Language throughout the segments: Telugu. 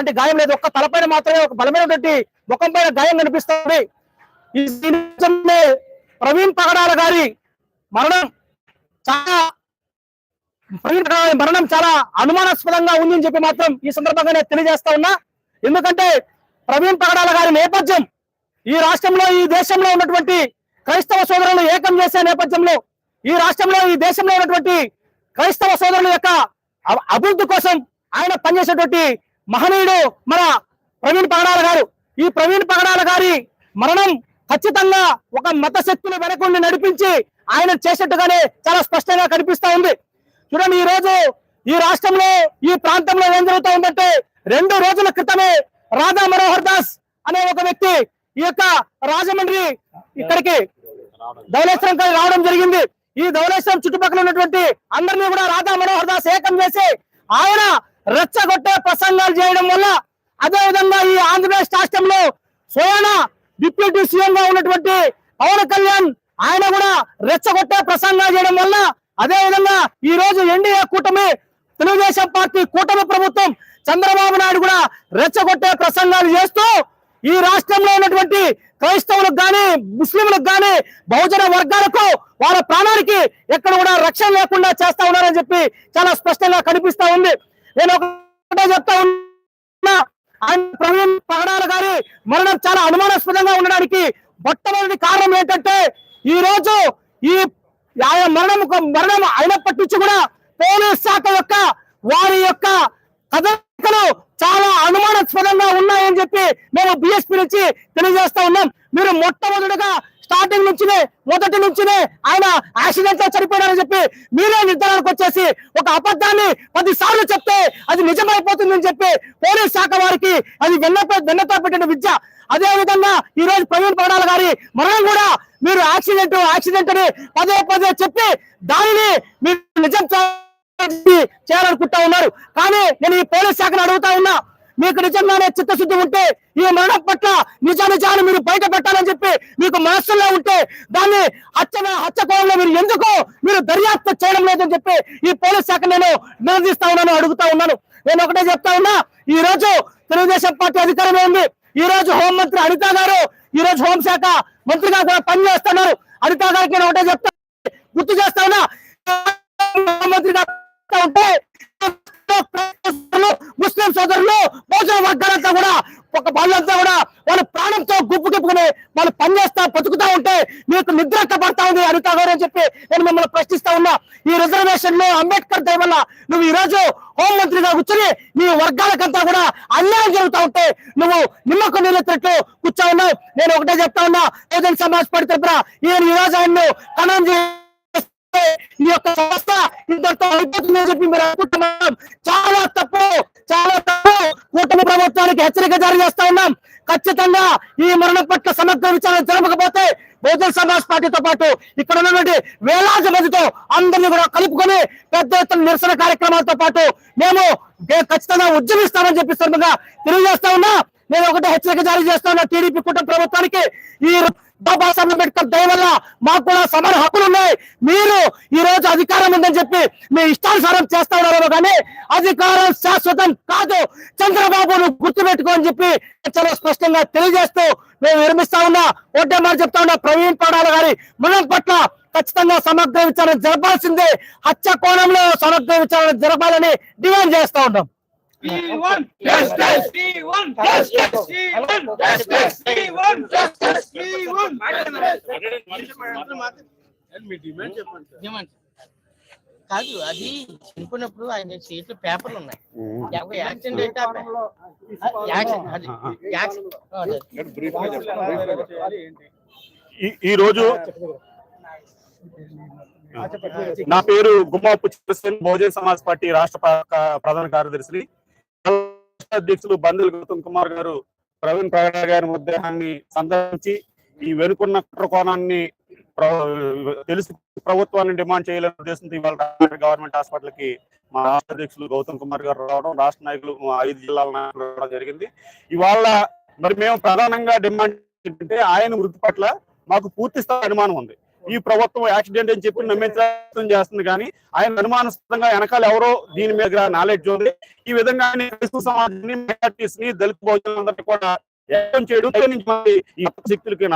ఎలాంటి గాయం లేదు. ఒక్క తలపైన మాత్రమే ఒక బలమైనటువంటి ముఖం పైన గాయం కనిపిస్తుంది. ఈ ప్రవీణ్ పగడాల గారి మరణం చాలా ప్రవీణ్ పగడాల మరణం చాలా అనుమానాస్పదంగా ఉంది అని చెప్పి మాత్రం ఈ సందర్భంగా నేను తెలియజేస్తా ఉన్నా. ఎందుకంటే ప్రవీణ్ పగడాల గారి నేపథ్యం ఈ రాష్ట్రంలో ఈ దేశంలో ఉన్నటువంటి క్రైస్తవ సోదరులు ఏకం చేసే నేపథ్యంలో ఈ రాష్ట్రంలో ఈ దేశంలో ఉన్నటువంటి క్రైస్తవ సోదరుల యొక్క అభివృద్ధి కోసం ఆయన పనిచేసేటువంటి మహనీయుడు మన ప్రవీణ్ పగడాల గారు. ఈ ప్రవీణ్ పగడాల గారి మరణం ఖచ్చితంగా ఒక మత శక్తిని వెనకుండి నడిపించి ఆయన చేసినట్టుగానే చాలా స్పష్టంగా కనిపిస్తా ఉంది. చూడండి ఈ రోజు ఈ రాష్ట్రంలో ఈ ప్రాంతంలో ఏం జరుగుతూ ఉందంటే రెండు రోజుల క్రితమే రాధా మనోహర్ దాస్ అనే ఒక వ్యక్తి ఈ యొక్క రాజమండ్రి ఇక్కడికి ధవలేశ్వరం కలిగి రావడం జరిగింది. ఈ ధవలేశ్వరం చుట్టుపక్కల ఉన్నటువంటి అందరినీ కూడా రాధా మనోహర్ దాస్ ఏకం చేసి ఆయన రెచ్చగొట్టే ప్రసంగాలు చేయడం వల్ల అదే విధంగా ఈ ఆంధ్రప్రదేశ్ రాష్ట్రంలో స్వయాన డిప్యూటీ సీఎం గా ఉన్నటువంటి పవన్ కళ్యాణ్ ఆయన కూడా రెచ్చగొట్టే ప్రసంగాలు చేయడం వల్ల అదే విధంగా ఈ రోజు ఎన్డీఏ కూటమి తెలుగుదేశం పార్టీ కూటమి ప్రభుత్వం చంద్రబాబు నాయుడు కూడా రెచ్చగొట్టే ప్రసంగాలు చేస్తూ ఈ రాష్ట్రంలో ఉన్నటువంటి క్రైస్తవులకు గాని ముస్లింలకు గాని బహుజన వర్గాలకు వాళ్ళ ప్రాణానికి ఎక్కడ కూడా రక్షణ లేకుండా చేస్తా ఉన్నారని చెప్పి చాలా స్పష్టంగా కనిపిస్తా ఉంది. నేను ఒకటే చెప్తా ఉన్నా ఆయన ప్రవీణ్ పగడాల గారి మరణం చాలా అనుమానాస్పదంగా ఉండడానికి మొట్టమొదటి కారణం ఏంటంటే ఈ రోజు ఈ ఆయన మరణం మరణం అయినప్పటి నుంచి కూడా పోలీస్ శాఖ యొక్క వారి యొక్క కదలికలు చాలా అనుమానాస్పదంగా ఉన్నాయని చెప్పి మేము బిఎస్పీ నుంచి తెలియజేస్తా ఉన్నాం. మీరు మొట్టమొదటిగా స్టార్టింగ్ నుంచినే మొదటి నుంచినే ఆయన యాక్సిడెంట్లో చనిపోయాడని చెప్పి మీరే నిర్ధారణకు వచ్చేసి ఒక అబద్ధాన్ని పది సార్లు చెప్తే అది నిజమైపోతుందని చెప్పి పోలీస్ శాఖ వారికి అది వెన్నతో వెన్నతో పెట్టిన విద్య. అదే విధంగా ఈ రోజు ప్రవీణ్ పగడాల గారి మరణం కూడా మీరు యాక్సిడెంట్ యాక్సిడెంట్ అని పదే పదే చెప్పి దానిని మీరు నిజం చేయాలనుకుంటా ఉన్నారు. కానీ నేను ఈ పోలీస్ శాఖను అడుగుతా ఉన్నా మీకు నిజంగానే చిత్తశుద్ధి ఉంటే ఈ మరణం పట్ల నిజ నిజాన్ని మీరు బయట పెట్టాలని చెప్పి మీకు మనస్సులో ఉంటే దాన్ని హత్య హత్యకోణంలో మీరు ఎందుకు మీరు దర్యాప్తు చేయడం లేదని చెప్పి ఈ పోలీస్ శాఖ నేను నిలదీస్తా ఉన్నాను అడుగుతా ఉన్నాను. నేను ఒకటే చెప్తా ఉన్నా ఈ రోజు తెలుగుదేశం పార్టీ అధికారంలో ఉంది. ఈ రోజు హోంమంత్రి అనిత గారు ఈ రోజు హోంశాఖ మంత్రిగా కూడా పనిచేస్తున్నారు అనిత గారికి నేను ఒకటే చెప్తా గుర్తు చేస్తా ఉన్నా మంత్రిగా ఉంటే ముస్లిం సోదరులు వర్గాలంతా కూడా ఒక వాళ్ళంతా కూడా వాళ్ళ ప్రాణంతో గుప్పు గిప్పుకుని వాళ్ళు పనిచేస్తా బతుకుతా ఉంటే మీకు నిద్ర పడతా ఉంది అనితా గారు అని చెప్పి నేను మిమ్మల్ని ప్రశ్నిస్తా ఉన్నా. ఈ రిజర్వేషన్లో అంబేద్కర్ దయ వల్ల నువ్వు ఈ రోజు హోంమంత్రిగా కూర్చొని నీ వర్గాలకంతా కూడా అన్యాయం జరుగుతూ ఉంటే నువ్వు నిమ్మకు నీళ్ళెత్తినట్టు కూర్చో ఉన్నావు నేను ఒకటే చెప్తా ఉన్నా బహుజన సమాజ్ పార్టీ తరపున ఈయన ఈ రోజు ఆయన్ను కనం చేస్తే ఈ యొక్క సంస్థ ఇంతటితో అయిపోతుందని చెప్పి మీరు అనుకుంటున్నాం. చాలా తప్పు. చాలా కూటమి ప్రభుత్వానికి హెచ్చరిక జారీ చేస్తా ఉన్నాం. ఖచ్చితంగా ఈ మరణం పట్ల సమగ్ర విచారణ జరగకపోతే బహుజన సమాజ్ పార్టీతో పాటు ఇక్కడ ఉన్నటువంటి వేలాది మందితో అందరినీ కూడా కలుపుకొని పెద్ద ఎత్తున నిరసన కార్యక్రమాలతో పాటు మేము ఖచ్చితంగా ఉద్యమిస్తామని చెప్పి సందర్భంగా తెలియజేస్తా ఉన్నా. నేను ఒకటే హెచ్చరిక జారీ చేస్తా ఉన్నా టీడీపీ కూటమి ప్రభుత్వానికి ఈ బాబాసాహెబ్ అంబేద్కర్ దయ వల్ల మాకు కూడా సమాన హక్కులు ఉన్నాయి. మీరు ఈ రోజు అధికారం ఉందని చెప్పి మీ ఇష్టానుసారం చేస్తా ఉన్నారేమో కానీ అధికారం శాశ్వతం కాదు. చంద్రబాబును గుర్తుపెట్టుకో అని చెప్పి చాలా స్పష్టంగా తెలియజేస్తూ మేము నిర్మిస్తా ఉన్నా ఒకటే మాట చెప్తా ఉన్నా ప్రవీణ్ పడాల గారి మరణం పట్ల ఖచ్చితంగా సమగ్ర విచారణ జరపాల్సిందే. హత్య కోణంలో సమగ్ర విచారణ జరపాలని డిమాండ్ చేస్తా ఉన్నాం. P1 justice! P1 justice! P1 justice! P1 justice! P1 ఏమంటారు? కాదు అది చనిపోయినప్పుడు ఆయన చేతిలో పేపర్లు ఉన్నాయి. యాక్సిడెంట్ అయితే. ఈ- రోజు నా పేరు గుమ్మాపు చిత్తసేన్ బహుజన్ సమాజ్ పార్టీ రాష్ట్ర ప్ర- ప్రధాన కార్యదర్శిని. అధ్యక్షులు బందెల గౌతమ్ కుమార్ గారు ప్రవీణ్ ప్రగడ గారి మృతదేహాన్ని సందర్శించి ఈ వెనుకున్న కుట్ర కోణాన్ని తెలుసు ప్రభుత్వాన్ని డిమాండ్ చేయాలనే ఉద్దేశంతో ఇవాళ గవర్నమెంట్ హాస్పిటల్కి మా రాష్ట్ర అధ్యక్షులు గౌతమ్ కుమార్ గారు రావడం రాష్ట్ర నాయకులు ఐదు జిల్లాల నాయకులు రావడం జరిగింది. ఇవాళ మరి మేము ప్రధానంగా డిమాండ్ ఏంటంటే ఆయన మృతి పట్ల మాకు పూర్తి స్థాయి అనుమానం ఉంది. ఈ ప్రభుత్వం యాక్సిడెంట్ అని చెప్పి నమ్మించడం చేస్తుంది కానీ ఆయన అనుమానాస్పదంగా వెనకాల ఎవరో దీని మీద నాలెడ్జ్ ఉంది. ఈ విధంగా క్రైస్తవ సమాజాన్ని ని దళిత భోజనాలందరినీ కూడా వ్యక్తం చేయడం ఈ శక్తులకి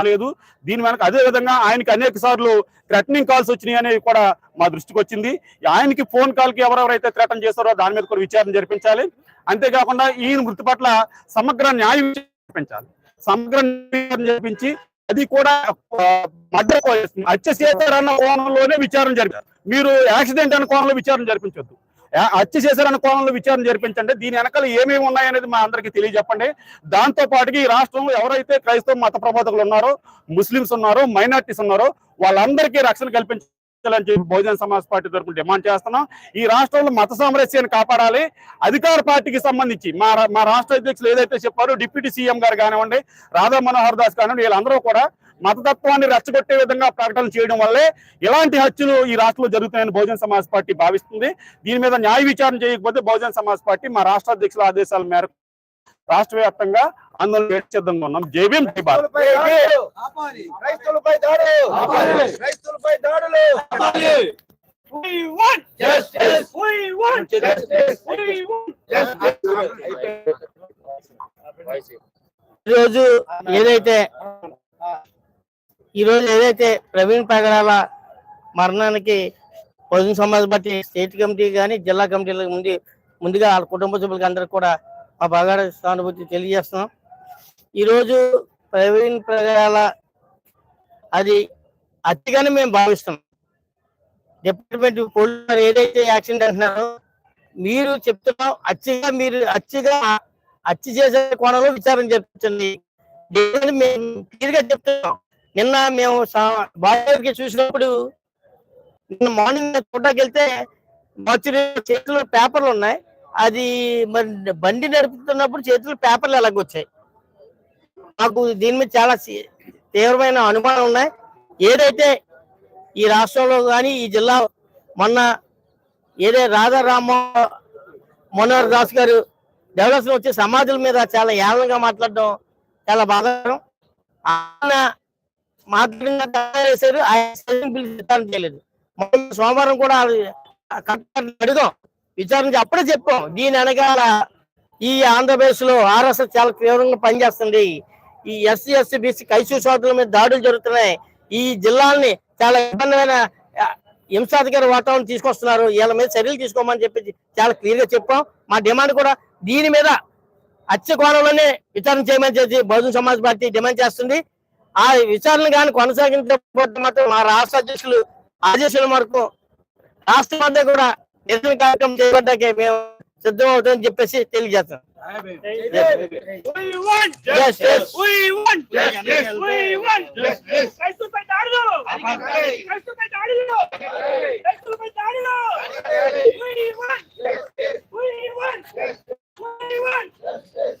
దీని వెనక అదే విధంగా ఆయనకి అనేక సార్లు థ్రెటనింగ్ కాల్స్ వచ్చినాయి అనేవి కూడా మా దృష్టికి వచ్చింది. ఆయనకి ఫోన్ కాల్కి ఎవరెవరైతే థ్రెటన్ చేస్తారో దాని మీద కూడా విచారణ జరిపించాలి. అంతేకాకుండా ఈయన మృతి పట్ల సమగ్ర న్యాయం జరిపించాలి. సమగ్ర న్యాయం జరిపించి అది కూడా మధ్య హత్య చేశారన్న కోణంలోనే విచారణ జరిపారు మీరు యాక్సిడెంట్ అన్న కోణంలో విచారణ జరిపించొద్దు. హత్య చేశారన్న కోణంలో విచారణ జరిపించండి. దీని వెనకాల ఏమేమి ఉన్నాయనేది మా అందరికీ తెలియజెప్పండి. దాంతో పాటుగా ఈ రాష్ట్రంలో ఎవరైతే క్రైస్తవ మత ప్రబోధకులు ఉన్నారో ముస్లింస్ ఉన్నారో మైనార్టీస్ ఉన్నారో వాళ్ళందరికీ రక్షణ అని చెప్పి బహుజన సమాజ్ పార్టీ తరఫున డిమాండ్ చేస్తున్నాం. ఈ రాష్ట్రంలో మత సామరస్యాన్ని కాపాడాలి. అధికార పార్టీకి సంబంధించి మా రా- మా రాష్ట్ర అధ్యక్షులు ఏదైతే చెప్పారో డిప్యూటీ సీఎం గారు కానివ్వండి రాధా మనోహర్ దాస్ కానివ్వండి వీళ్ళందరూ కూడా మతతత్వాన్ని రెచ్చగొట్టే విధంగా ప్రకటన చేయడం వల్లే ఇలాంటి హత్యలు ఈ రాష్ట్రంలో జరుగుతాయని బహుజన సమాజ్ పార్టీ భావిస్తుంది. దీని మీద న్యాయ విచారణ చేయకపోతే బహుజన సమాజ్ పార్టీ మా రాష్ట్ర అధ్యక్షుల ఆదేశాల మేరకు రాష్ట్ర వ్యాప్తంగా ఆందోళన చేయడానికి సిద్ధంగా ఉన్నాం? జై భీమ్ జై భారత్. క్రైస్తవులపై దాడులు. క్రైస్తవులపై దాడులు. We want justice. We want justice. We want ఈరోజు ఏదైతే ఈరోజు ఏదైతే ప్రవీణ్ పగడాల మరణానికి Bahujan Samaj party state committee కానీ జిల్లా కమిటీల ముందు ముందుగా వాళ్ళ కుటుంబ సభ్యులకి అందరికి కూడా మా బాగా సానుభూతి తెలియజేస్తున్నాం. ఈరోజు ప్రవీణ్ పగడాల అది అతిగానే మేము భావిస్తున్నాం డిపార్ట్మెంట్ పోలీసులు ఏదైతే యాక్సిడెంట్ అంటున్నారో మీరు చెప్తున్నాం అచ్చిగా మీరు అచ్చిగా అచ్చి చేసే కోణంలో విచారణ జరిపించండి మేము క్లియర్గా చెప్తున్నాం. నిన్న మేము బాగా చూసినప్పుడు నిన్న మార్నింగ్ చూడడానికి వెళ్తే మార్చురీ చేతిలో పేపర్లు ఉన్నాయి. అది మరి బండి నడుపుతున్నప్పుడు చేతిలో పేపర్లు ఎలాగొచ్చాయి? నాకు దీని మీద చాలా తీవ్రమైన అనుమానం ఉన్నాయి. ఏదైతే ఈ రాష్ట్రంలో కానీ ఈ జిల్లా మొన్న ఏదే రాధారామ మనోహర్ దాస్ గారు డెవలప్స్ వచ్చి సమాజం మీద చాలా ఏళ్ళగా మాట్లాడడం చాలా బాధాకరం. ఆయన మాట్లాడినారు వేశారు. ఆయన విచారణ చేయలేదు. సోమవారం కూడా ఆ అడిగాం. విచారణ అప్పుడే చెప్పాం. దీని వెనకాల ఈ ఆంధ్రప్రదేశ్లో ఆర్ఎస్ఎస్ చాలా తీవ్రంగా పనిచేస్తుంది. ఈ ఎస్సీ ఎస్సీ బీసీ కైసూ సోదరుల మీద దాడులు జరుగుతున్నాయి. ఈ జిల్లాల్ని చాలా ఇబ్బందిమైన హింసాధికార వాతావరణం తీసుకొస్తున్నారు. వీళ్ళ మీద చర్యలు తీసుకోమని చెప్పి చాలా క్లియర్గా చెప్పాం. మా డిమాండ్ కూడా దీని మీద హత్య కోణంలోనే విచారణ చేయమని చెప్పి బహుజన్ సమాజ్ పార్టీ డిమాండ్ చేస్తుంది. ఆ విచారణ కానీ కొనసాగించకపోతే మాత్రం మా రాష్ట్ర అధ్యక్షులు ఆదేశాల వరకు రాష్ట్రం అంతా కూడా నిరసన కార్యక్రమం చేపట్టాకే మేము సిద్ధం అవుతామని చెప్పేసి తెలియజేస్తాం We want Justice. We want justice. We want justice. క్రైస్తవులపై దాడులు క్రైస్తవులపై దాడులు క్రైస్తవులపై దాడులు We want justice. We want justice. We want justice.